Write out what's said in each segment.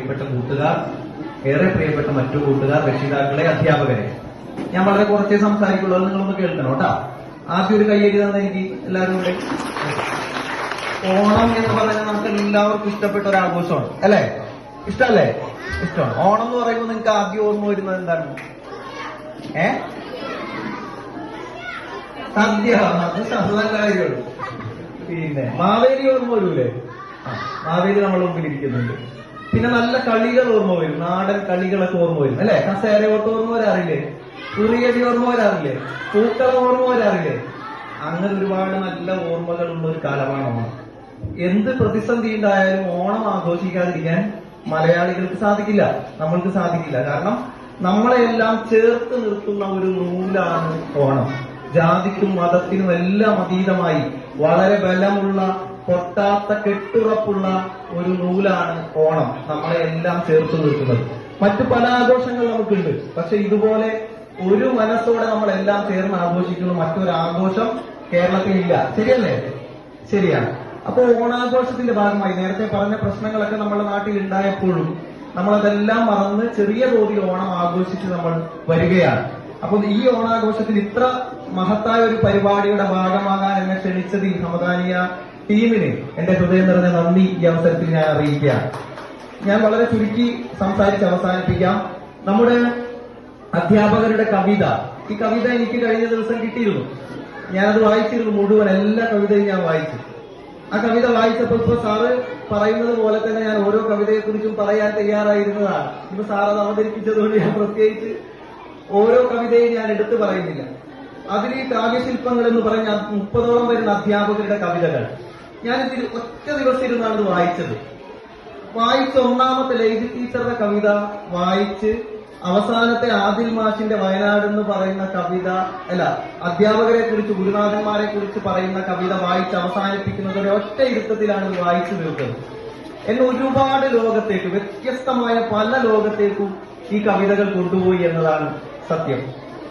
പ്രിയപ്പെട്ട കൂട്ടുകാർ ഏറെ പ്രിയപ്പെട്ട മറ്റു കൂട്ടുകാർ രക്ഷിതാക്കളെ അധ്യാപകരെ. ഞാൻ വളരെ കുറച്ചേ സംസാരിക്കുള്ളൂ നിങ്ങളൊന്ന് കേൾക്കണം കേട്ടോ. ആദ്യം ഒരു കയ്യടി തന്നെ എനിക്ക് എല്ലാവരും കൂടെ. ഓണം എന്ന് പറഞ്ഞാൽ നമുക്ക് എല്ലാവർക്കും ഇഷ്ടപ്പെട്ട ഒരു ആഘോഷമാണ്. അല്ലേ? ഇഷ്ടമല്ലേ? ഇഷ്ടമാണ്. ഓണം എന്ന് പറയുമ്പോൾ നിങ്ങൾക്ക് ആദ്യം ഓർമ്മ വരുന്നത് എന്താണ്? ഏ? സദ്യ. അത് കാര്യമുള്ളൂ പിന്നെ മാവേലി ഓർമ്മ വരൂലേ? ആ മാവേലി നമ്മുടെ മുമ്പിൽ ഇരിക്കുന്നുണ്ട്. പിന്നെ നല്ല കളികൾ ഓർമ്മ വരും. നാടൻ കളികളൊക്കെ ഓർമ്മ വരും. അല്ലെ? കസേര ഓട്ടം ഓർമ്മ വരാറില്ലേ? കുറിയടി ഓർമ്മ വരാറില്ലേ? പൂക്കളം ഓർമ്മ വരാറില്ലേ? അങ്ങനെ ഒരുപാട് നല്ല ഓർമ്മകളുള്ള ഒരു കാലമാണ് ഓണം. എന്ത് പ്രതിസന്ധി ഉണ്ടായാലും ഓണം ആഘോഷിക്കാതിരിക്കാൻ മലയാളികൾക്ക് സാധിക്കില്ല. നമ്മൾക്ക് സാധിക്കില്ല. കാരണം നമ്മളെല്ലാം ചേർത്ത് നിർത്തുന്ന ഒരു നൂലാണ് ഓണം. ജാതിക്കും മതത്തിനും എല്ലാം അതീതമായി വളരെ ബലമുള്ള പൊട്ടാത്ത കെട്ടുറപ്പുള്ള ഒരു നൂലാണ് ഓണം. നമ്മളെ എല്ലാം ചേർത്ത് നിർത്തുന്നത് മറ്റു പല ആഘോഷങ്ങൾ നമുക്കുണ്ട്. പക്ഷെ ഇതുപോലെ ഒരു മനസ്സോടെ നമ്മൾ എല്ലാം ചേർന്ന് ആഘോഷിക്കുന്ന മറ്റൊരു ആഘോഷം കേരളത്തിൽ ഇല്ല ശരിയല്ലേ? ശരിയാണ്. അപ്പോൾ ഓണാഘോഷത്തിന്റെ ഭാഗമായി നേരത്തെ പറഞ്ഞ പ്രശ്നങ്ങളൊക്കെ നമ്മുടെ നാട്ടിൽ ഉണ്ടായപ്പോഴും നമ്മളതെല്ലാം മറന്ന് ചെറിയ തോതിൽ ഓണം ആഘോഷിച്ച് നമ്മൾ വരികയാണ്. അപ്പൊ ഈ ഓണാഘോഷത്തിൽ ഇത്ര മഹത്തായ ഒരു പരിപാടിയുടെ ഭാഗമാകാൻ എന്നെ ക്ഷണിച്ചത് ഈ സമതാനിയ ടീമിന് എന്റെ ഹൃദയം നിറഞ്ഞ നന്ദി ഈ അവസരത്തിൽ ഞാൻ അറിയിക്കുക. ഞാൻ വളരെ ചുരുക്കി സംസാരിച്ച് അവസാനിപ്പിക്കാം. നമ്മുടെ അധ്യാപകരുടെ കവിത. ഈ കവിത എനിക്ക് കഴിഞ്ഞ ദിവസം കിട്ടിയിരുന്നു. ഞാനത് വായിച്ചിരുന്നു. മുഴുവൻ എല്ലാ കവിതയും ഞാൻ വായിച്ചു. ആ കവിത വായിച്ചപ്പോൾ ഇപ്പൊ സാറ് പറയുന്നത് പോലെ തന്നെ ഞാൻ ഓരോ കവിതയെക്കുറിച്ചും പറയാൻ തയ്യാറായിരുന്നതാണ്. ഇപ്പൊ സാർ അത് അവതരിപ്പിച്ചതുകൊണ്ട് ഞാൻ പ്രത്യേകിച്ച് ഓരോ കവിതയും ഞാൻ എടുത്തു പറയുന്നില്ല. അതിൽ ഈ കാവ്യശില്പങ്ങൾ എന്ന് പറഞ്ഞ മുപ്പതോളം വരുന്ന അധ്യാപകരുടെ കവിതകൾ. ഞാനിതിൽ ഒറ്റ ദിവസം ഇരുന്നാണ് ഇത് വായിച്ചത്. വായിച്ച ഒന്നാമത്തെ ലൈജി ടീച്ചറുടെ കവിത വായിച്ച് അവസാനത്തെ ആദിൽ മാഷിന്റെ വയനാട് എന്ന് പറയുന്ന കവിത അല്ല അധ്യാപകരെ കുറിച്ച് ഗുരുനാഥന്മാരെ കുറിച്ച് പറയുന്ന കവിത വായിച്ച് അവസാനിപ്പിക്കുന്നത് ഒറ്റ ഇരുത്തത്തിലാണ് ഇത് വായിച്ചു തീർത്തത്. എന്നെ ഒരുപാട് ലോകത്തേക്ക് വ്യത്യസ്തമായ പല ലോകത്തേക്കും ഈ കവിതകൾ കൊണ്ടുപോയി എന്നതാണ് സത്യം.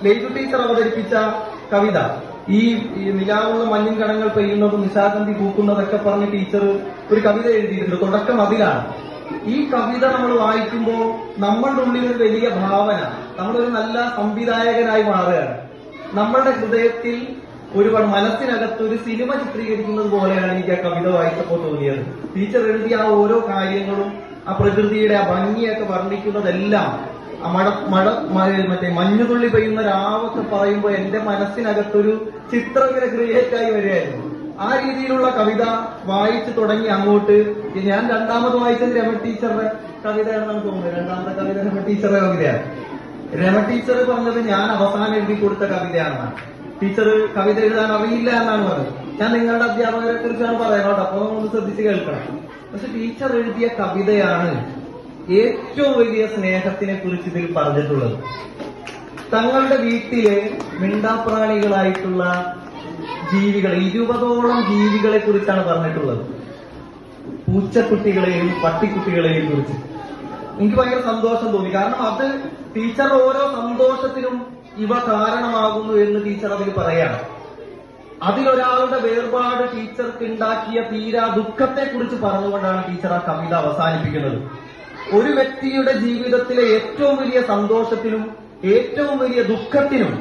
ലൈജു ടീച്ചർ അവതരിപ്പിച്ച കവിത ഈ നിലാവുള്ള മഞ്ഞും കടങ്ങൾ പെയ്യുന്നതും നിശാഗന്ധി പൂക്കുന്നതൊക്കെ പറഞ്ഞ് ടീച്ചർ ഒരു കവിത എഴുതിയിട്ടുണ്ട്. തുടക്കം അതിലാണ് ഈ കവിത നമ്മൾ വായിക്കുമ്പോൾ നമ്മളുടെ ഉള്ളിൽ ഒരു വലിയ ഭാവന നമ്മളൊരു നല്ല സംവിധായകനായി മാറുകയാണ്. നമ്മളുടെ ഹൃദയത്തിൽ ഒരുപാട് മനസ്സിനകത്ത് ഒരു സിനിമ ചിത്രീകരിക്കുന്നത് പോലെയാണ് എനിക്ക് ആ കവിത വായിച്ചപ്പോൾ തോന്നിയത്. ടീച്ചർ എഴുതിയ ആ ഓരോ കാര്യങ്ങളും ആ പ്രകൃതിയുടെ ആ ഭംഗിയൊക്കെ വർണിക്കുന്നതെല്ലാം മഴ മഴ മറ്റേ മഞ്ഞുതുള്ളി പെയ്യുന്ന രാവൊക്കെ പറയുമ്പോൾ എന്റെ മനസ്സിനകത്തൊരു ചിത്രം ഇങ്ങനെ ക്രിയേറ്റ് ആയി വരികയായിരുന്നു. ആ രീതിയിലുള്ള കവിത വായിച്ചു തുടങ്ങി അങ്ങോട്ട്. ഞാൻ രണ്ടാമത് വായിച്ചത് രമ ടീച്ചറുടെ കവിതയാണെന്നാണ് തോന്നുന്നത്. രണ്ടാമത്തെ കവിത രമ ടീച്ചറുടെ കവിതയാണ്. രമ ടീച്ചർ പറഞ്ഞത് ഞാൻ അവസാനം എഴുതി കൊടുത്ത കവിതയാണെന്നാണ്. ടീച്ചർ കവിത എഴുതാൻ അറിയില്ല എന്നാണ് പറഞ്ഞത്. ഞാൻ നിങ്ങളുടെ അധ്യാപകരെ കുറിച്ചാണ് പറയുന്നത്. അപ്പൊ ഒന്ന് ശ്രദ്ധിച്ച് കേൾക്കണം. പക്ഷെ ടീച്ചർ എഴുതിയ കവിതയാണ് ഏറ്റവും വലിയ സ്നേഹത്തിനെ കുറിച്ച് ഇതിൽ പറഞ്ഞിട്ടുള്ളത്. തങ്ങളുടെ വീട്ടിലെ മിണ്ടാപ്രാണികളായിട്ടുള്ള ജീവികൾ ഇരുപതോളം ജീവികളെ കുറിച്ചാണ് പറഞ്ഞിട്ടുള്ളത്. പൂച്ചക്കുട്ടികളെയും പട്ടിക്കുട്ടികളെയും കുറിച്ച്. എനിക്ക് ഭയങ്കര സന്തോഷം തോന്നി. കാരണം അത് ടീച്ചർ ഓരോ സന്തോഷത്തിനും ഇവ കാരണമാകുന്നു എന്ന് ടീച്ചർ അതിൽ പറയാണ്. അതിലൊരാളുടെ വേർപാട് ടീച്ചർക്ക് ഉണ്ടാക്കിയ തീരാ ദുഃഖത്തെ കുറിച്ച് പറഞ്ഞുകൊണ്ടാണ് ടീച്ചർ ആ കവിത അവസാനിപ്പിക്കുന്നത്. ഒരു വ്യക്തിയുടെ ജീവിതത്തിലെ ഏറ്റവും വലിയ സന്തോഷത്തിനും ഏറ്റവും വലിയ ദുഃഖത്തിനും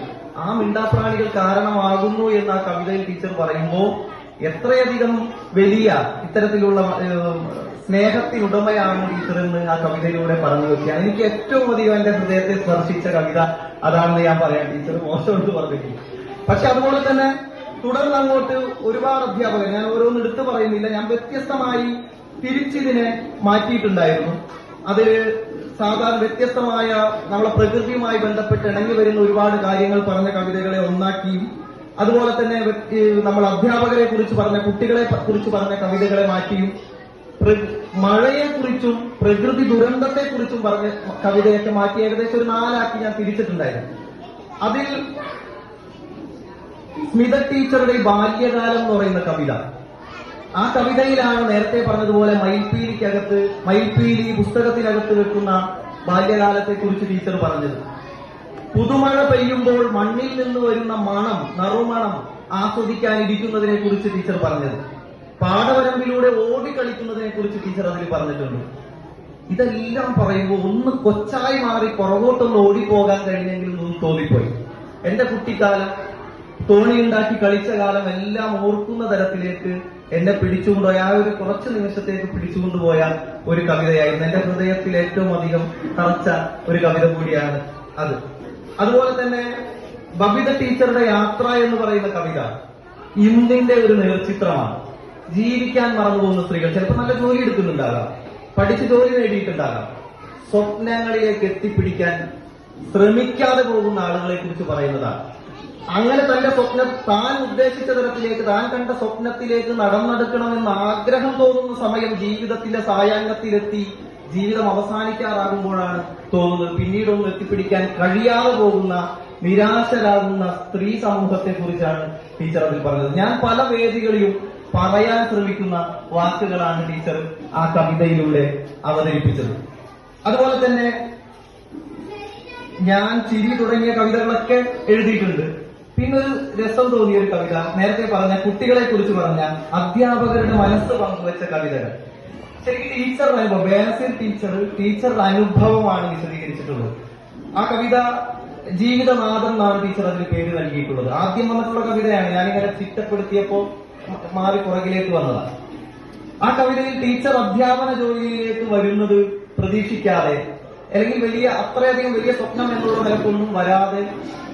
ആ മിണ്ടാപ്രാണികൾ കാരണമാകുന്നു എന്ന് ആ കവിതയിൽ ടീച്ചർ പറയുമ്പോൾ എത്രയധികം വലിയ ഇത്തരത്തിലുള്ള സ്നേഹത്തിനുടമയാണ് ടീച്ചർ എന്ന് ആ കവിതയിലൂടെ പറഞ്ഞു വെച്ചാൽ എനിക്ക് ഏറ്റവും അധികം എന്റെ ഹൃദയത്തെ സ്പർശിച്ച കവിത അതാണെന്ന് ഞാൻ പറയാം. ടീച്ചർ മോശമെന്ന് പറഞ്ഞിട്ടില്ല. പക്ഷെ അതുപോലെ തന്നെ തുടർന്ന് അങ്ങോട്ട് ഒരുപാട് അധ്യാപകർ ഞാൻ ഓരോന്ന് എടുത്തു പറയുന്നില്ല ഞാൻ വ്യത്യസ്തമായി തിരിച്ചിതിനെ മാറ്റിയിട്ടുണ്ടായിരുന്നു. അത് സാധാരണ വ്യത്യസ്തമായ നമ്മളെ പ്രകൃതിയുമായി ബന്ധപ്പെട്ട് ഇണങ്ങി വരുന്ന ഒരുപാട് കാര്യങ്ങൾ പറഞ്ഞ കവിതകളെ ഒന്നാക്കിയും അതുപോലെ തന്നെ നമ്മൾ അധ്യാപകരെ കുറിച്ച് പറഞ്ഞ കുട്ടികളെ കുറിച്ച് പറഞ്ഞ കവിതകളെ മാറ്റിയും മഴയെക്കുറിച്ചും പ്രകൃതി ദുരന്തത്തെക്കുറിച്ചും പറഞ്ഞ കവിതയൊക്കെ മാറ്റി ഏകദേശം ഒരു നാലാക്കി ഞാൻ തിരിച്ചിട്ടുണ്ടായിരുന്നു. അതിൽ സ്മിത ടീച്ചറുടെ ബാല്യകാലം എന്ന് പറയുന്ന കവിത ആ കവിതയിലാണ് നേരത്തെ പറഞ്ഞതുപോലെ മയിൽപ്പീലിക്കകത്ത് മയിൽപ്പീലി പുസ്തകത്തിനകത്ത് വെക്കുന്ന ബാല്യകാലത്തെ കുറിച്ച് ടീച്ചർ പറഞ്ഞത്. പുതുമഴ പെയ്യുമ്പോൾ മണ്ണിൽ നിന്ന് വരുന്ന മണം നറുമണം ആസ്വദിക്കാൻ ഇരിക്കുന്നതിനെ കുറിച്ച് ടീച്ചർ പറഞ്ഞത്. പാടവരമ്പിലൂടെ ഓടിക്കളിക്കുന്നതിനെ കുറിച്ച് ടീച്ചർ അതിൽ പറഞ്ഞിട്ടുണ്ട്. ഇതെല്ലാം പറയുമ്പോൾ ഒന്ന് കൊച്ചായി മാറി പുറകോട്ടൊന്ന് ഓടിപ്പോകാൻ കഴിഞ്ഞെങ്കിൽ ഒന്ന് തോന്നിപ്പോയി. എന്റെ കുട്ടിക്കാലം തോണി ഉണ്ടാക്കി കളിച്ച കാലം എല്ലാം ഓർക്കുന്ന തരത്തിലേക്ക് എന്നെ പിടിച്ചുകൊണ്ടുപോയ ആ ഒരു കുറച്ച് നിമിഷത്തേക്ക് പിടിച്ചുകൊണ്ടുപോയ ഒരു കവിതയായിരുന്നു. എന്റെ ഹൃദയത്തിൽ ഏറ്റവും അധികം തറച്ച ഒരു കവിത കൂടിയാണ് അത്. അതുപോലെ തന്നെ ബബിത ടീച്ചറുടെ യാത്ര എന്ന് പറയുന്ന കവിത ഇന്ദിന്റെ ഒരു നേർചിത്രമാണ്. ജീവിക്കാൻ മറന്നു പോകുന്ന സ്ത്രീകൾ ചിലപ്പോൾ നല്ല ജോലി എടുക്കുന്നുണ്ടാകാം പഠിച്ച് ജോലി നേടിയിട്ടുണ്ടാകാം. സ്വപ്നങ്ങളിലേക്ക് എത്തിപ്പിടിക്കാൻ ശ്രമിക്കാതെ പോകുന്ന ആളുകളെ കുറിച്ച് പറയുന്നതാണ്. അങ്ങനെ തന്റെ സ്വപ്നം താൻ ഉദ്ദേശിച്ച തരത്തിലേക്ക് താൻ കണ്ട സ്വപ്നത്തിലേക്ക് നടന്നെടുക്കണമെന്ന് ആഗ്രഹം തോന്നുന്ന സമയം ജീവിതത്തിന്റെ സായാഹ്നത്തിലെത്തി ജീവിതം അവസാനിക്കാറാകുമ്പോഴാണ് തോന്നുന്നത്. പിന്നീടൊന്നും എത്തിപ്പിടിക്കാൻ കഴിയാതെ പോകുന്ന നിരാശരാകുന്ന സ്ത്രീ സമൂഹത്തെ കുറിച്ചാണ് ടീച്ചർ അതിൽ പറഞ്ഞത്. ഞാൻ പല വേദികളിലും പറയാൻ ശ്രമിക്കുന്ന വാക്കുകളാണ് ടീച്ചർ ആ കവിതയിലൂടെ അവതരിപ്പിച്ചത്. അതുപോലെ തന്നെ ഞാൻ ചിരി തുടങ്ങിയ കവിതകളൊക്കെ എഴുതിയിട്ടുണ്ട്. പിന്നെ ഒരു രസം തോന്നിയ ഒരു കവിത. നേരത്തെ പറഞ്ഞ കുട്ടികളെ കുറിച്ച് പറഞ്ഞ അധ്യാപകരുടെ മനസ്സ് പങ്കുവച്ച കവിതകൾ. ശരിക്കും ടീച്ചറുടെ അനുഭവം ബേസിൽ ടീച്ചർ ടീച്ചറുടെ അനുഭവമാണ് വിശദീകരിച്ചിട്ടുള്ളത്. ആ കവിത ജീവിതനാഥൻ എന്നാണ് ടീച്ചർ അതിന് പേര് നൽകിയിട്ടുള്ളത്. ആദ്യം വന്നിട്ടുള്ള കവിതയാണ്. ഞാനിങ്ങനെ ചിട്ടപ്പെടുത്തിയപ്പോ മാറി പുറകിലേക്ക് വന്നതാണ്. ആ കവിതയിൽ ടീച്ചർ അധ്യാപന ജോലിയിലേക്ക് വരുന്നത് പ്രതീക്ഷിക്കാതെ അല്ലെങ്കിൽ വലിയ അത്രയധികം വലിയ സ്വപ്നം എന്നുള്ള നിലക്കൊന്നും വരാതെ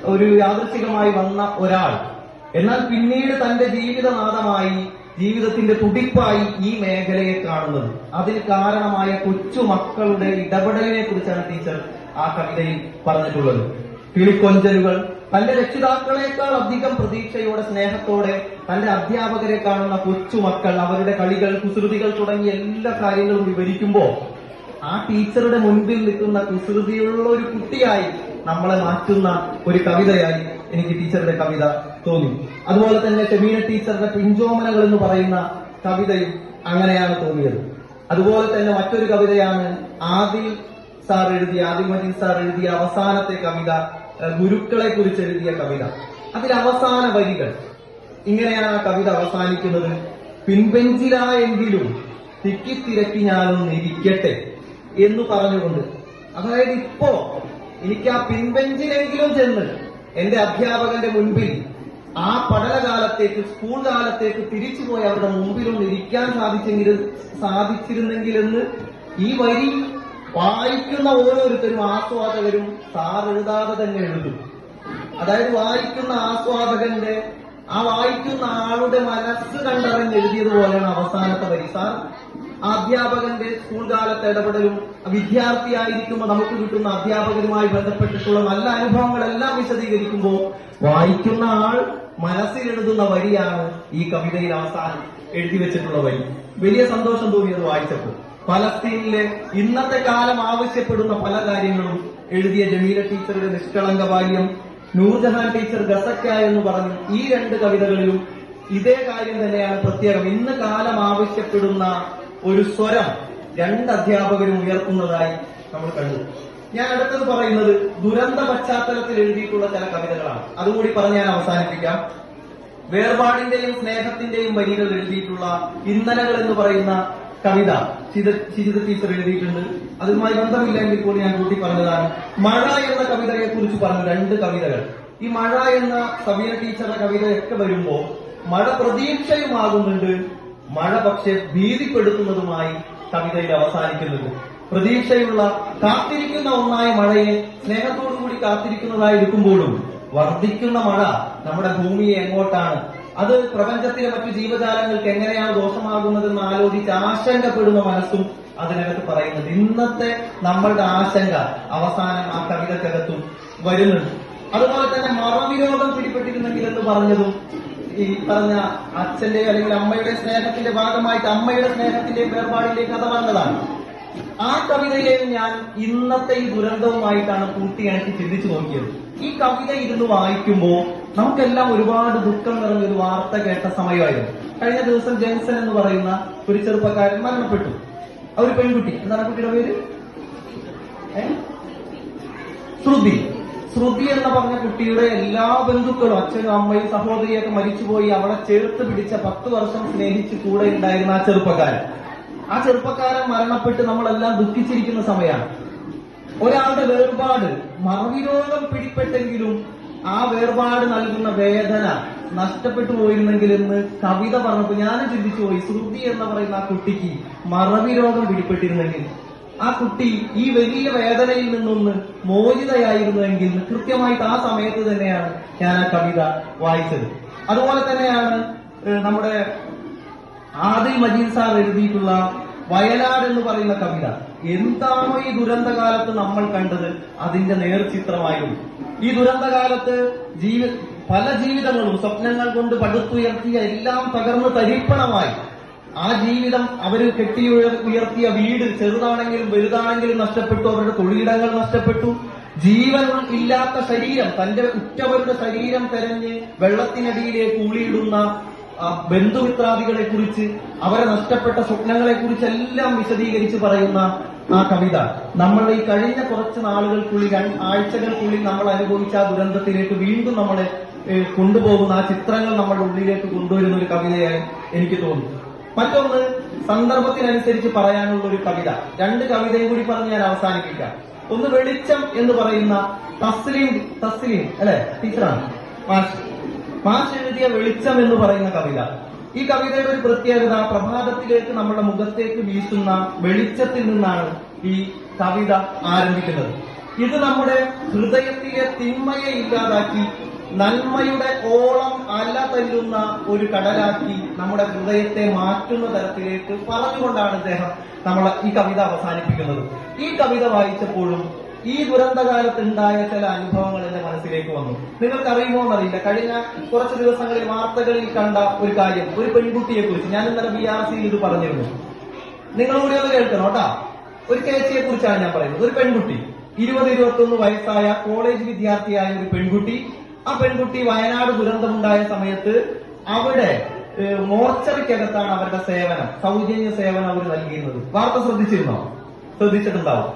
ഒരു യാദൃച്ഛികമായി വന്ന ഒരാൾ. എന്നാൽ പിന്നീട് തന്റെ ജീവിതനാഥമായി ജീവിതത്തിന്റെ തുടിപ്പായി ഈ മേഖലയെ കാണുന്നത്. അതിന് കാരണമായ കൊച്ചു മക്കളുടെ ഇടപെടലിനെ കുറിച്ചാണ് ടീച്ചർ ആ കവിതയിൽ പറഞ്ഞിട്ടുള്ളത്. കിളിക്കൊഞ്ചലുകൾ തന്റെ രക്ഷിതാക്കളെക്കാൾ അധികം പ്രതീക്ഷയോടെ സ്നേഹത്തോടെ തന്റെ അധ്യാപകരെ കാണുന്ന കൊച്ചുമക്കൾ അവരുടെ കളികൾ കുസൃതികൾ തുടങ്ങിയ എല്ലാ കാര്യങ്ങളും വിവരിക്കുമ്പോൾ ആ ടീച്ചറുടെ മുൻപിൽ നിൽക്കുന്ന കുസൃതിയുള്ള ഒരു കുട്ടിയായി നമ്മളെ മാറ്റുന്ന ഒരു കവിതയായി എനിക്ക് ടീച്ചറുടെ കവിത തോന്നി. അതുപോലെ തന്നെ ഷെമീന ടീച്ചറുടെ പിഞ്ചോമനകൾ എന്ന് പറയുന്ന കവിതയും അങ്ങനെയാണ് തോന്നിയത്. അതുപോലെ തന്നെ മറ്റൊരു കവിതയാണ് ആദിൽ സാർ എഴുതിയ ആദിൽ മജീദ് സാർ എഴുതിയ അവസാനത്തെ കവിത ഗുരുക്കളെ കുറിച്ച് എഴുതിയ കവിത. അതിൽ അവസാന വരികൾ. ഇങ്ങനെയാണ് ആ കവിത അവസാനിക്കുന്നത്. പിൻപെഞ്ചിലായെങ്കിലും തിക്കിത്തിരക്കി ഞാനൊന്ന് ഇരിക്കട്ടെ എന്ന് പറഞ്ഞുകൊണ്ട്. അതായത് ഇപ്പോ എനിക്ക് ആ പിൻബെഞ്ചിലെങ്കിലും ചെന്ന് എന്റെ അധ്യാപകന്റെ മുൻപിൽ ആ പഠനകാലത്തേക്ക് സ്കൂൾ കാലത്തേക്ക് തിരിച്ചുപോയി അവരുടെ മുമ്പിലൊന്ന് ഇരിക്കാൻ സാധിച്ചെങ്കിൽ സാധിച്ചിരുന്നെങ്കിൽ എന്ന് ഈ വരി വായിക്കുന്ന ഓരോരുത്തരും ആസ്വാദകരും സാർ എഴുതാതെ തന്നെ എഴുതും. അതായത് വായിക്കുന്ന ആസ്വാദകന്റെ ആ വായിക്കുന്ന ആളുടെ മനസ്സ് കണ്ടറിഞ്ഞ് എഴുതിയതുപോലെയാണ് അവസാനത്തെ വരി. സാർ അധ്യാപകന്റെ സ്കൂൾ കാലത്തെ ഇടപെടലും വിദ്യാർത്ഥിയായിരിക്കുമ്പോൾ നമുക്ക് കിട്ടുന്ന അധ്യാപകരുമായി ബന്ധപ്പെട്ടിട്ടുള്ള നല്ല അനുഭവങ്ങളെല്ലാം വിശദീകരിക്കുമ്പോൾ വായിക്കുന്ന ആൾ മനസ്സിലെഴുതുന്ന വരിയാണ് ഈ കവിതയിൽ അവസാനം എഴുതി വെച്ചിട്ടുള്ള വരി. വലിയ സന്തോഷം തോന്നിയത് വായിച്ചപ്പോൾ. ഫലസ്തീനിലെ ഇന്നത്തെ കാലം ആവശ്യപ്പെടുന്ന പല കാര്യങ്ങളും എഴുതിയ ജമീല ടീച്ചറുടെ നിഷ്കളങ്ക ബാല്യം നൂർജഹാൻ ടീച്ചർ ഗസക്ക എന്ന് പറഞ്ഞ് ഈ രണ്ട് കവിതകളിലും ഇതേ കാര്യം തന്നെയാണ് പ്രത്യേകം. ഇന്ന് കാലം ആവശ്യപ്പെടുന്ന ഒരു സ്വരം രണ്ട് അധ്യാപകരും ഉയർത്തുന്നതായി നമ്മൾ കണ്ടു. ഞാൻ അടുത്തത് പറയുന്നത് ദുരന്ത പശ്ചാത്തലത്തിൽ എഴുതിയിട്ടുള്ള ചില കവിതകളാണ്. അതുകൂടി പറഞ്ഞ് ഞാൻ അവസാനിപ്പിക്കാം. വേർപാടിന്റെയും സ്നേഹത്തിന്റെയും വരികൾ എഴുതിയിട്ടുള്ള ഇന്നലകൾ എന്ന് പറയുന്ന കവിത ചിരിത ടീച്ചർ എഴുതിയിട്ടുണ്ട്. അതുമായി ബന്ധമില്ലെങ്കിൽ കൂടി ഞാൻ കൂട്ടി പറഞ്ഞതാണ്. മഴ എന്ന കവിതയെ കുറിച്ച് പറഞ്ഞു രണ്ട് കവിതകൾ. ഈ മഴ എന്ന സബീന ടീച്ചറുടെ കവിതയൊക്കെ വരുമ്പോൾ മഴ പ്രതീക്ഷയുമാകുന്നുണ്ട്. മഴ പക്ഷെ ഭീതിപ്പെടുത്തുന്നതുമായി കവിതയിൽ അവസാനിക്കുന്നത്. പ്രതീക്ഷയുള്ള കാത്തിരിക്കുന്ന ഒന്നായ മഴയെ സ്നേഹത്തോടു കൂടി കാത്തിരിക്കുന്നതായി എടുക്കുമ്പോഴും വർദ്ധിക്കുന്ന മഴ നമ്മുടെ ഭൂമിയെ എങ്ങോട്ടാണ്? അത് പ്രപഞ്ചത്തിലെ മറ്റു ജീവജാലങ്ങൾക്ക് എങ്ങനെയാണ് ദോഷമാകുന്നതെന്ന് ആലോചിച്ച് ആശങ്കപ്പെടുന്ന മനസ്സും അതിനകത്ത് പറയുന്നത്. ഇന്നത്തെ നമ്മളുടെ ആശങ്ക അവസാനം ആ കവിതക്കകത്തും വരുന്നുണ്ട്. അതുപോലെ തന്നെ മറവിരോധം പിടിപെട്ടിരുന്നെങ്കിൽ എന്ന് പറഞ്ഞതും ഈ പറഞ്ഞ അച്ഛന്റെ അല്ലെങ്കിൽ അമ്മയുടെ സ്നേഹത്തിന്റെ ഭാഗമായിട്ട് അമ്മയുടെ സ്നേഹത്തിന്റെ വേർപാടിലേക്ക് കഥ വന്നതാണ്. ആ കവിതയെ ഞാൻ ഇന്നത്തെ ഈ ദുരന്തവുമായിട്ടാണ് കൂട്ടിയിണക്കി ചിന്തിച്ചു നോക്കിയത്. ഈ കവിത ഇരുന്ന് വായിക്കുമ്പോൾ നമുക്കെല്ലാം ഒരുപാട് ദുഃഖം നിറഞ്ഞൊരു വാർത്ത കേട്ട സമയമായിരുന്നു. കഴിഞ്ഞ ദിവസം ജെൻസൺ എന്ന് പറയുന്ന ഒരു ചെറുപ്പക്കാരൻ മരണപ്പെട്ടു. ഒരു പെൺകുട്ടി. എന്താണ് കുട്ടിയുടെ പേര്? ശ്രുതി. ശ്രുതി എന്ന് പറഞ്ഞ കുട്ടിയുടെ എല്ലാ ബന്ധുക്കളും അച്ഛനും അമ്മയും സഹോദരിയൊക്കെ മരിച്ചുപോയി. അവളെ ചേർത്ത് പിടിച്ച പത്ത് വർഷം സ്നേഹിച്ച് കൂടെ ഉണ്ടായിരുന്ന ആ ചെറുപ്പക്കാരൻ. ആ ചെറുപ്പക്കാരൻ മരണപ്പെട്ട് നമ്മളെല്ലാം ദുഃഖിച്ചിരിക്കുന്ന സമയമാണ്. ഒരാളുടെ വേർപാട് മറവിരോഗം പിടിപ്പെട്ടെങ്കിലും ആ വേർപാട് നൽകുന്ന വേദന നഷ്ടപ്പെട്ടു പോയിരുന്നെങ്കിൽ എന്ന് കവിത പറഞ്ഞപ്പോ ഞാനും ചിന്തിച്ചു പോയി ശ്രുതി എന്ന് പറയുന്ന ആ കുട്ടിക്ക് മറവി രോഗം പിടിപ്പെട്ടിരുന്നെങ്കിൽ ആ കുട്ടി ഈ വലിയ വേദനയിൽ നിന്നൊന്ന് മോചിതയായിരുന്നുവെങ്കിൽ കൃത്യമായിട്ട് ആ സമയത്ത് തന്നെയാണ് ഞാൻ ആ കവിത വായിച്ചത്. അതുപോലെ തന്നെയാണ് നമ്മുടെ ആദിൽ മജീദ് സാർ എഴുതിയിട്ടുള്ള വയലാട് എന്ന് പറയുന്ന കവിത. എന്താണോ ഈ ദുരന്തകാലത്ത് നമ്മൾ കണ്ടത് അതിന്റെ നേർചിത്രമായിരുന്നു. ഈ ദുരന്തകാലത്ത് ജീവി പല ജീവിതങ്ങളും സ്വപ്നങ്ങൾ കൊണ്ട് പടുത്തുയർത്തിയ എല്ലാം തകർന്ന് തരിപ്പണമായി. ആ ജീവിതം അവർ കെട്ടി ഉയർത്തിയ വീട് ചെറുതാണെങ്കിലും വലുതാണെങ്കിലും നഷ്ടപ്പെട്ടു അവരുടെ തൊഴിലിടങ്ങൾ നഷ്ടപ്പെട്ടു. ജീവൻ ഇല്ലാത്ത ശരീരം തന്റെ ഉറ്റവരുടെ ശരീരം തെരഞ്ഞ് വെള്ളത്തിനടിയിലേക്ക് ഉളിയിടുന്ന ബന്ധുമിത്രാദികളെ കുറിച്ച് അവരെ നഷ്ടപ്പെട്ട സ്വപ്നങ്ങളെ കുറിച്ചെല്ലാം വിശദീകരിച്ച് പറയുന്ന ആ കവിത. നമ്മൾ ഈ കഴിഞ്ഞ കുറച്ച് നാളുകൾക്കുള്ളിൽ ആഴ്ചകൾക്കുള്ളിൽ നമ്മൾ അനുഭവിച്ച ആ ദുരന്തത്തിലേക്ക് വീണ്ടും നമ്മളെ കൊണ്ടുപോകുന്ന ആ ചിത്രങ്ങൾ നമ്മുടെ ഉള്ളിലേക്ക് കൊണ്ടുവരുന്ന ഒരു കവിതയായി എനിക്ക് തോന്നുന്നു. മറ്റൊന്ന് സന്ദർഭത്തിനനുസരിച്ച് പറയാനുള്ള ഒരു കവിത. രണ്ട് കവിതയും കൂടി പറഞ്ഞ് ഞാൻ അവസാനിപ്പിക്കാം. ഒന്ന് വെളിച്ചം എന്ന് പറയുന്ന തസ്ലീം തസ്ലീം അല്ലെ? ടീച്ചറാണ്. മാഷ്. മാഷ് എഴുതിയ വെളിച്ചം എന്ന് പറയുന്ന കവിത. ഈ കവിതയുടെ ഒരു പ്രത്യേകത പ്രഭാതത്തിലേക്ക് നമ്മുടെ മുഖത്തേക്ക് വീശുന്ന വെളിച്ചത്തിൽ നിന്നാണ് ഈ കവിത ആരംഭിക്കുന്നത്. ഇത് നമ്മുടെ ഹൃദയത്തിലെ തിന്മയെ ഇല്ലാതാക്കി നന്മയുടെ ഓളം അല തല്ലുന്ന ഒരു കടലാക്കി നമ്മുടെ ഹൃദയത്തെ മാറ്റുന്ന തരത്തിലേക്ക് പറഞ്ഞുകൊണ്ടാണ് അദ്ദേഹം നമ്മൾ ഈ കവിത അവസാനിപ്പിക്കുന്നത്. ഈ കവിത വായിച്ചപ്പോഴും ഈ ദുരന്തകാലത്ത് ഉണ്ടായ ചില അനുഭവങ്ങൾ എന്റെ മനസ്സിലേക്ക് വന്നു. നിങ്ങൾക്ക് അറിയുമോ എന്നറിയില്ല. കഴിഞ്ഞ കുറച്ച് ദിവസങ്ങളിൽ വാർത്തകളിൽ കണ്ട ഒരു കാര്യം ഒരു പെൺകുട്ടിയെ കുറിച്ച് ഞാൻ ഇന്നലെ ബി ആർ സിയിൽ ഇത് പറഞ്ഞിരുന്നു. നിങ്ങൾ കൂടി ഒന്ന് കേൾക്കണം കേട്ടാ. ഒരു ചേച്ചിയെ കുറിച്ചാണ് ഞാൻ പറയുന്നത്. ഒരു പെൺകുട്ടി. ഇരുപത് ഇരുപത്തൊന്ന് വയസ്സായ കോളേജ് വിദ്യാർത്ഥിയായ ഒരു പെൺകുട്ടി ആ പെൺകുട്ടി വയനാട് ദുരന്തമുണ്ടായ സമയത്ത് അവിടെ മോർച്ചറിക്കകത്താണ് അവരുടെ സേവനം സൗജന്യ സേവനം അവർ നൽകിയിരുന്നത്. വാർത്ത ശ്രദ്ധിച്ചിരുന്നോ? ശ്രദ്ധിച്ചിട്ടുണ്ടാവും.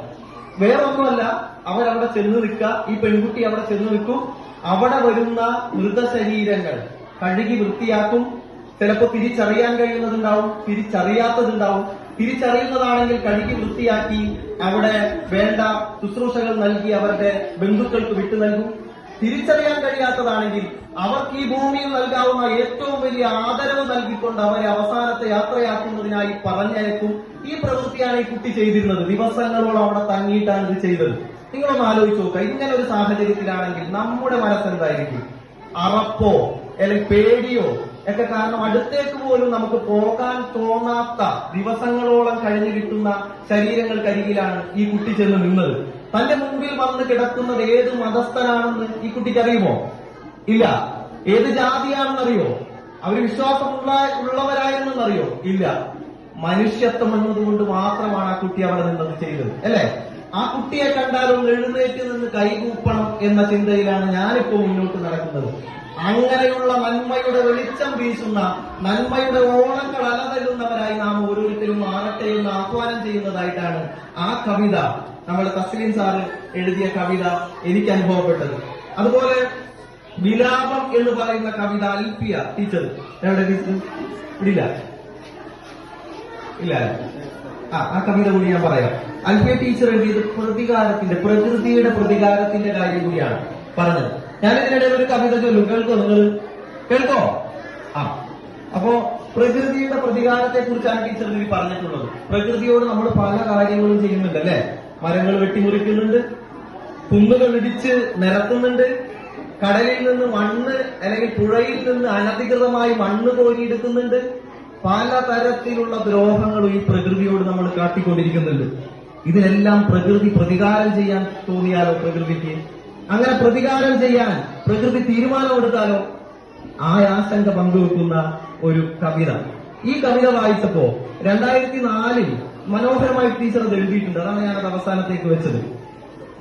വേറൊന്നുമല്ല അവരവിടെ ചെന്ന് നിൽക്കുക. ഈ പെൺകുട്ടി അവിടെ ചെന്ന് നിൽക്കും. അവിടെ വരുന്ന മൃതശരീരങ്ങൾ കഴുകി വൃത്തിയാക്കും. ചിലപ്പോൾ തിരിച്ചറിയാൻ കഴിയുന്നതുണ്ടാവും തിരിച്ചറിയാത്തതുണ്ടാവും. തിരിച്ചറിയുന്നതാണെങ്കിൽ കഴുകി വൃത്തിയാക്കി അവിടെ വേണ്ട ശുശ്രൂഷകൾ നൽകി അവരുടെ ബന്ധുക്കൾക്ക് വിട്ടു നൽകും. തിരിച്ചറിയാൻ കഴിയാത്തതാണെങ്കിൽ അവർക്ക് ഈ ഭൂമിയിൽ നൽകാവുന്ന ഏറ്റവും വലിയ ആദരവ് നൽകിക്കൊണ്ട് അവരെ അവസാനത്തെ യാത്രയാക്കുന്നതിനായി പറഞ്ഞയക്കും. ഈ പ്രവൃത്തിയാണ് ഈ കുട്ടി ചെയ്തിരുന്നത്. ദിവസങ്ങളോളം അവിടെ തങ്ങിയിട്ടാണ് ഇത് ചെയ്തത്. നിങ്ങളൊന്ന് ആലോചിച്ച് നോക്കുക. ഇങ്ങനെ ഒരു സാഹചര്യത്തിലാണെങ്കിൽ നമ്മുടെ മനസ്സെന്തായിരിക്കും? അറപ്പോ അല്ലെങ്കിൽ പേടിയോ ഒക്കെ കാരണം അടുത്തേക്ക് പോലും നമുക്ക് പോകാൻ തോന്നാത്ത ദിവസങ്ങളോളം കഴിഞ്ഞു കിട്ടുന്ന ശരീരങ്ങൾക്കരികിലാണ് ഈ കുട്ടി ചെന്ന് നിന്നത്. തന്റെ മുമ്പിൽ വന്ന് കിടക്കുന്നത് ഏത് മതസ്ഥനാണെന്ന് ഈ കുട്ടിക്ക് അറിയുമോ? ഇല്ല. ഏത് ജാതിയാണെന്നറിയോ അവർ വിശ്വാസമുള്ള ഉള്ളവരായിരുന്നെന്നറിയോ? ഇല്ല. മനുഷ്യത്വം എന്നതുകൊണ്ട് മാത്രമാണ് ആ കുട്ടി അവിടെ നിന്നത് ചെയ്തത്. അല്ലേ? ആ കുട്ടിയെ കണ്ടാലും എഴുന്നേറ്റ് നിന്ന് കൈകൂപ്പണം എന്ന ചിന്തയിലാണ് ഞാനിപ്പോ മുന്നോട്ട് നടക്കുന്നത്. അങ്ങനെയുള്ള നന്മയുടെ വെളിച്ചം വീശുന്ന നന്മയുടെ ഓണങ്ങൾ അലതല്ലുന്നവരായി നാം ഓരോരുത്തരും മാറട്ടെ എന്ന് ആഹ്വാനം ചെയ്യുന്നതായിട്ടാണ് ആ കവിത. നമ്മൾ തസ്ലീം സാറ് എഴുതിയ കവിത എനിക്ക് അനുഭവപ്പെട്ടത് അതുപോലെ വിലാപം എന്ന് പറയുന്ന കവിത അൽപ്പിയ ടീച്ചർ എവിടെ ഇടില്ല ഇല്ല. ആ ആ കവിത കൂടി ഞാൻ പറയാം. അൽപ്പിയ ടീച്ചർ എഴുതിയത് പ്രതികാരത്തിന്റെ പ്രകൃതിയുടെ പ്രതികാരത്തിന്റെ കാര്യം കൂടിയാണ് പറഞ്ഞത്. ഞാൻ ഇതിനിടയിൽ ഒരു കവിത ചൊല്ലും. കേൾക്കോ നിങ്ങൾ കേൾക്കോ? ആ. അപ്പോ പ്രകൃതിയുടെ പ്രതികാരത്തെ കുറിച്ചാണ് ടീച്ചർ ഇതിൽ പറഞ്ഞിട്ടുള്ളത്. പ്രകൃതിയോട് നമ്മൾ പല കാര്യങ്ങളും ചെയ്യുന്നുണ്ട് അല്ലെ മരങ്ങൾ വെട്ടിമുറിക്കുന്നുണ്ട് കുന്നുകൾ ഇടിച്ച് നിരത്തുന്നുണ്ട് കടലിൽ നിന്ന് മണ്ണ് അല്ലെങ്കിൽ പുഴയിൽ നിന്ന് അനധികൃതമായി മണ്ണ് കോരിയെടുക്കുന്നുണ്ട്. പല തരത്തിലുള്ള ദ്രോഹങ്ങളും ഈ പ്രകൃതിയോട് നമ്മൾ കാട്ടിക്കൊണ്ടിരിക്കുന്നുണ്ട്. ഇതിനെല്ലാം പ്രകൃതി പ്രതികാരം ചെയ്യാൻ തോന്നിയാലോ പ്രകൃതിക്ക്? അങ്ങനെ പ്രതികാരം ചെയ്യാൻ പ്രകൃതി തീരുമാനമെടുത്താലോ ആ ആശങ്ക പങ്കുവെക്കുന്ന ഒരു കവിത. ഈ കവിത വായിച്ചപ്പോ രണ്ടായിരത്തി നാലിൽ മനോഹരമായി ടീച്ചർ അത് എഴുതിയിട്ടുണ്ട്. അതാണ് ഞാൻ അത് അവസാനത്തേക്ക് വെച്ചത്.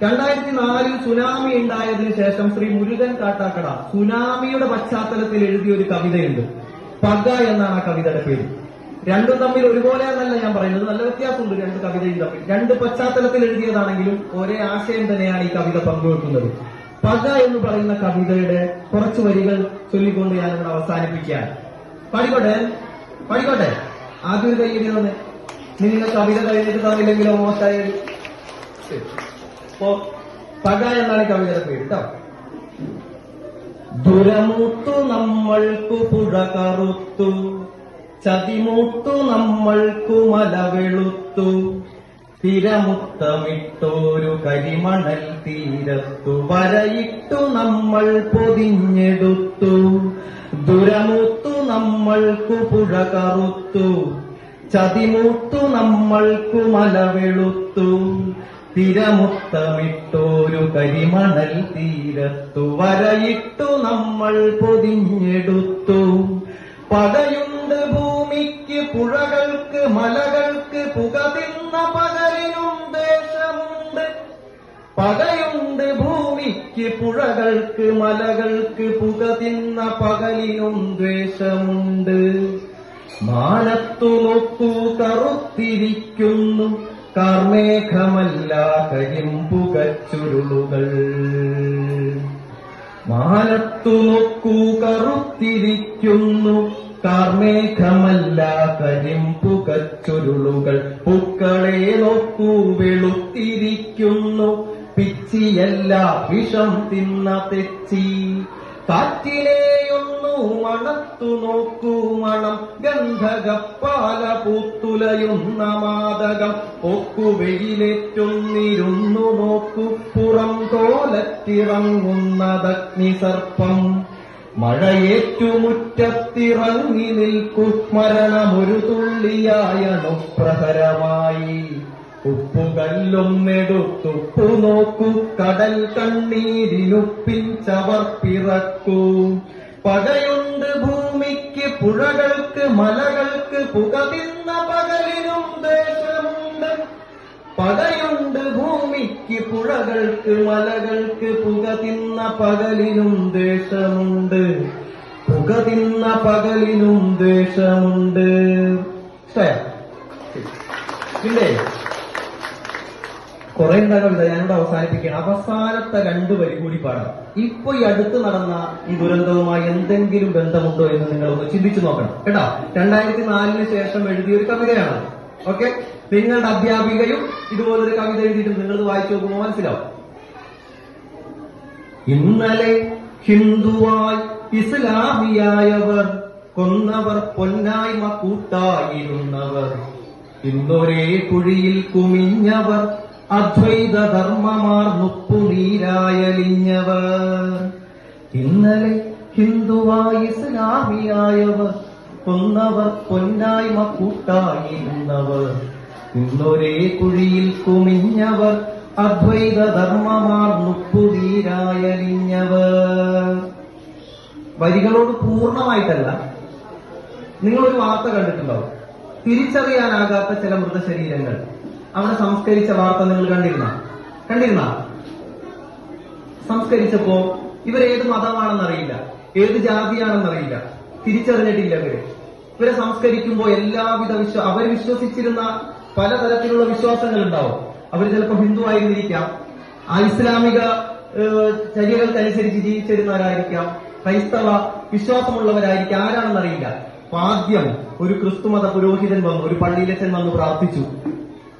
രണ്ടായിരത്തി നാലിൽ സുനാമി ഉണ്ടായതിനു ശേഷം ശ്രീ മുരുകൻ കാട്ടാക്കട സുനാമിയുടെ പശ്ചാത്തലത്തിൽ എഴുതിയ ഒരു കവിതയുണ്ട്. പക എന്നാണ് ആ കവിതയുടെ പേര്. രണ്ടും തമ്മിൽ ഒരുപോലെ എന്നല്ല ഞാൻ പറയുന്നത്. നല്ല വ്യത്യാസമുണ്ട് രണ്ട് കവിതയും തമ്മിൽ. രണ്ട് പശ്ചാത്തലത്തിൽ എഴുതിയതാണെങ്കിലും ഒരേ ആശയം തന്നെയാണ് ഈ കവിത പങ്കുവെക്കുന്നത്. പക എന്ന് പറയുന്ന കവിതയുടെ കുറച്ച് വരികൾ ചൊല്ലിക്കൊണ്ട് ഞാൻ ഇവിടെ അവസാനിപ്പിക്കുകയാണ് പഠിക്കോട്ടെ? പഠിക്കോട്ടെ? ആദ്യം കൈ നിങ്ങൾ കവിത കഴിഞ്ഞിട്ട് തന്നില്ലെങ്കിലോ മോശമായാലും പക എന്നാണ് കവിതയുടെ പേര് കേട്ടോ ദുരമൂത്തു നമ്മൾക്കു പുഴ കറുത്തു. ചതിമൂത്തു നമ്മൾക്കു മല വെളുത്തു. തിരമുത്തമിട്ടോരു കരിമണൽ തീരത്തു. വരയിട്ടു നമ്മൾ പൊതിഞ്ഞെടുത്തു. ദുരമൂത്തു നമ്മൾക്കു പുഴ കറുത്തു. ചതിമൂത്തു നമ്മൾക്കു മല വെളുത്തു തിരമുത്തമിട്ടോരു കരിമണൽ തീരത്തു. വരയിട്ടു നമ്മൾ പൊതിഞ്ഞെടുത്തു. പടയുണ്ട് ഭൂമിക്ക് പുഴകൾക്ക് മലകൾക്ക് പുക തിന്ന പകലിനും ദേശമുണ്ട്. പടയുണ്ട് ഭൂമിക്ക് പുഴകൾക്ക് മലകൾക്ക് പുക തിന്ന പകലിനും ദ്വേഷമുണ്ട് മാനത്തു കറുത്തിരിക്കുന്നു. കർമേഘമല്ല കരിമ്പുകച്ചുരുളുകൾ മാനത്തു നോക്കൂ കറുത്തിരിക്കുന്നു. കാർമേഘമല്ല കരിമ്പുകച്ചുരുളുകൾ പൂക്കളെ നോക്കൂ വെളുത്തിരിക്കുന്നു. പിച്ചിയല്ല വിഷം തിന്ന തെച്ചി. കാറ്റിലെയൊന്നു മണത്തു നോക്കൂ മണം ഗന്ധകപ്പാല പൂത്തുലയുന്ന മാതകം ഒക്കുവെയിലേറ്റൊന്നിരുന്നു നോക്കൂ. പുറം തോലത്തിറങ്ങുന്നതഗ്നി സർപ്പം. മഴയേറ്റുമുറ്റത്തിറങ്ങി നിൽക്കു. മരണമൊരു തുള്ളിയായണു പ്രഹരമായി ഉപ്പുകല്ലൊന്നെടുത്തുപ്പു നോക്കു. കടൽ കണ്ണീരിനുപ്പിഞ്ചവർ പിറക്കൂ പകയുണ്ട് ഭൂമിക്ക് പുഴകൾക്ക് മലകൾക്ക് പുക തിന്ന പകലിനും ദേശമുണ്ട്. പകയുണ്ട് ഭൂമിക്ക് പുഴകൾക്ക് മലകൾക്ക് പുക തിന്ന പകലിനും ദേശമുണ്ട്. പുക തിന്ന പകലിനും ദേശമുണ്ട്? ഇല്ലേ കുറെ ഉണ്ടാകുന്നില്ല ഞാനിവിടെ അവസാനിപ്പിക്കണം അവസാനത്തെ രണ്ട് വരി കൂടി പാടാം. ഇപ്പൊ ഈ അടുത്ത് നടന്ന ഈ ദുരന്തവുമായി എന്തെങ്കിലും ബന്ധമുണ്ടോ എന്ന് നിങ്ങൾ ഒന്ന് ചിന്തിച്ചു നോക്കണം. കേട്ടോ? രണ്ടായിരത്തി നാലിന് ശേഷം എഴുതിയ ഒരു കവിതയാണ്. ഓക്കെ? നിങ്ങളുടെ അധ്യാപികയും ഇതുപോലൊരു കവിത എഴുതിയിട്ടുണ്ട് നിങ്ങൾ വായിച്ചു നോക്കുമ്പോൾ മനസ്സിലാവും. ഇന്നലെ ഹിന്ദുവായി ഇസ്ലാമിയായവർ കൊന്നവർ പൊന്നായ്മ കൂട്ടായിരുന്നവർ. ഇന്നൊരേ കുഴിയിൽ കുമിഞ്ഞവർ അദ്വൈത ധർമ്മമാർന്നുപ്പു നീരായലിഞ്ഞവർ. ഇന്നലെ ഹിന്ദുവായി ഇസ്ലാമിയായവർ കൊന്നവർ പൊന്നായ്മ കൂട്ടായിരുന്നവർ. ഇന്നൊരേ കുഴിയിൽ കുമിഞ്ഞവർ അദ്വൈത ധർമ്മമാർന്നുപ്പു നീരായലിഞ്ഞവർ. വരികളോട് പൂർണമായിട്ടല്ല നിങ്ങളൊരു വാർത്ത കണ്ടിട്ടുണ്ടാവും. തിരിച്ചറിയാനാകാത്ത ചില മൃതശരീരങ്ങൾ. അവിടെ സംസ്കരിച്ച വാർത്ത നിങ്ങൾ കണ്ടിരുന്ന? കണ്ടിരുന്ന? സംസ്കരിച്ചപ്പോ ഇവരേത് മതമാണെന്നറിയില്ല. ഏത് ജാതിയാണെന്നറിയില്ല. തിരിച്ചറിഞ്ഞിട്ടില്ല ഇവർ ഇവരെ സംസ്കരിക്കുമ്പോ എല്ലാവിധ വിശ്വ അവർ വിശ്വസിച്ചിരുന്ന പലതരത്തിലുള്ള വിശ്വാസങ്ങൾ ഉണ്ടാവും. അവർ ചിലപ്പോൾ ഹിന്ദു ആയിരുന്നിരിക്കാം. ആ ഇസ്ലാമിക ചര്യകൾക്കനുസരിച്ച് ജീവിച്ചിരുന്നവരായിരിക്കാം. ക്രൈസ്തവ വിശ്വാസമുള്ളവരായിരിക്കാം. ആരാണെന്നറിയില്ല. അപ്പൊ ആദ്യം ഒരു ക്രിസ്തുമത പുരോഹിതൻ വന്നു ഒരു പള്ളിയിലച്ചൻ വന്ന് പ്രാർത്ഥിച്ചു.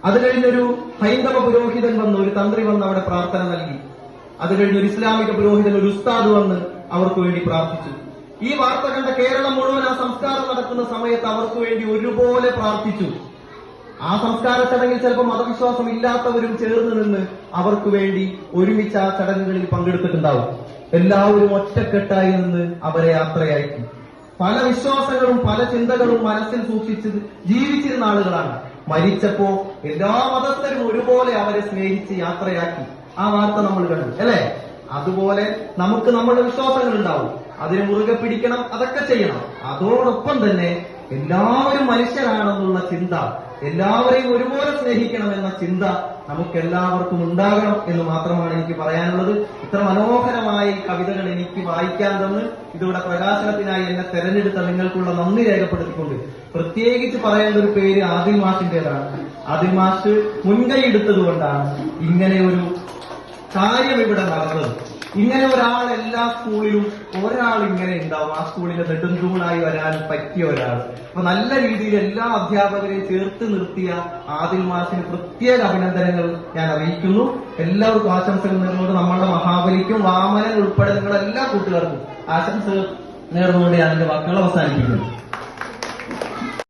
അത് കഴിഞ്ഞൊരു ഹൈന്ദവ പുരോഹിതൻ വന്ന് ഒരു തന്ത്രി വന്ന് അവിടെ പ്രാർത്ഥന നൽകി. അത് കഴിഞ്ഞ് ഒരു ഇസ്ലാമിക പുരോഹിതൻ ഒരു ഉസ്താദ് വന്ന് അവർക്ക് വേണ്ടി പ്രാർത്ഥിച്ചു. ഈ വാർത്ത കണ്ട കേരളം മുഴുവൻ ആ സംസ്കാരം നടക്കുന്ന സമയത്ത് അവർക്ക് വേണ്ടി ഒരുപോലെ പ്രാർത്ഥിച്ചു. ആ സംസ്കാര ചടങ്ങിൽ ചിലപ്പോൾ മതവിശ്വാസം ഇല്ലാത്തവരും ചേർന്ന് നിന്ന് അവർക്ക് വേണ്ടി ഒരുമിച്ച് ആ ചടങ്ങുകളിൽ പങ്കെടുത്തിട്ടുണ്ടാവും. എല്ലാവരും ഒറ്റക്കെട്ടായി നിന്ന് അവരെ യാത്രയാക്കി. പല വിശ്വാസങ്ങളും പല ചിന്തകളും മനസ്സിൽ സൂക്ഷിച്ച് ജീവിച്ചിരുന്ന ആളുകളാണ്. മരിച്ചപ്പോ എല്ലാ മതസ്ഥരും ഒരുപോലെ അവരെ സ്നേഹിച്ച് യാത്രയാക്കി. ആ വാർത്ത നമ്മൾ കണ്ടു അല്ലേ? അതുപോലെ നമുക്ക് നമ്മുടെ വിശ്വാസങ്ങൾ ഉണ്ടാവും. അതിനെ മുറുകെ പിടിക്കണം അതൊക്കെ ചെയ്യണം. അതോടൊപ്പം തന്നെ എല്ലാവരും മനുഷ്യരാണെന്നുള്ള ചിന്ത എല്ലാവരെയും ഒരുപോലെ സ്നേഹിക്കണം എന്ന ചിന്ത നമുക്ക് എല്ലാവർക്കും ഉണ്ടാകണം എന്ന് മാത്രമാണ് എനിക്ക് പറയാനുള്ളത്. ഇത്ര മനോഹരമായ കവിതകൾ എനിക്ക് വായിക്കാൻ തന്ന് ഇതിവിടെ പ്രകാശനത്തിനായി എന്നെ തെരഞ്ഞെടുത്ത നിങ്ങൾക്കുള്ള നന്ദി രേഖപ്പെടുത്തിക്കൊണ്ട് പ്രത്യേകിച്ച് പറയേണ്ട ഒരു പേര് ആദിൽ മാഷിന്റേതാണ്. ആദിൽ മാഷ് മുൻകൈ എടുത്തത് കൊണ്ടാണ് ഇങ്ങനെ ഒരു കാര്യം ഇവിടെ നടന്നത്. ഇങ്ങനെ ഒരാൾ എല്ലാ സ്കൂളിലും ഒരാൾ ഇങ്ങനെ ഉണ്ടാവും. ആ സ്കൂളിലെ നെടുന്തൂണായി വരാൻ പറ്റിയ ഒരാൾ. അപ്പൊ നല്ല രീതിയിൽ എല്ലാ അധ്യാപകരെയും ചേർത്ത് നിർത്തിയ ആദിൽ മാസിന് പ്രത്യേക അഭിനന്ദനങ്ങൾ ഞാൻ അറിയിക്കുന്നു. എല്ലാവർക്കും ആശംസകൾ നേർന്നുകൊണ്ട് നമ്മളുടെ മഹാബലിക്കും വാമനൻ ഉൾപ്പെടെ നിങ്ങളുടെ എല്ലാ കൂട്ടുകാർക്കും ആശംസകൾ നേർന്നുകൊണ്ട് ഞാൻ എന്റെ വാക്കുകൾ അവസാനിപ്പിക്കുന്നു.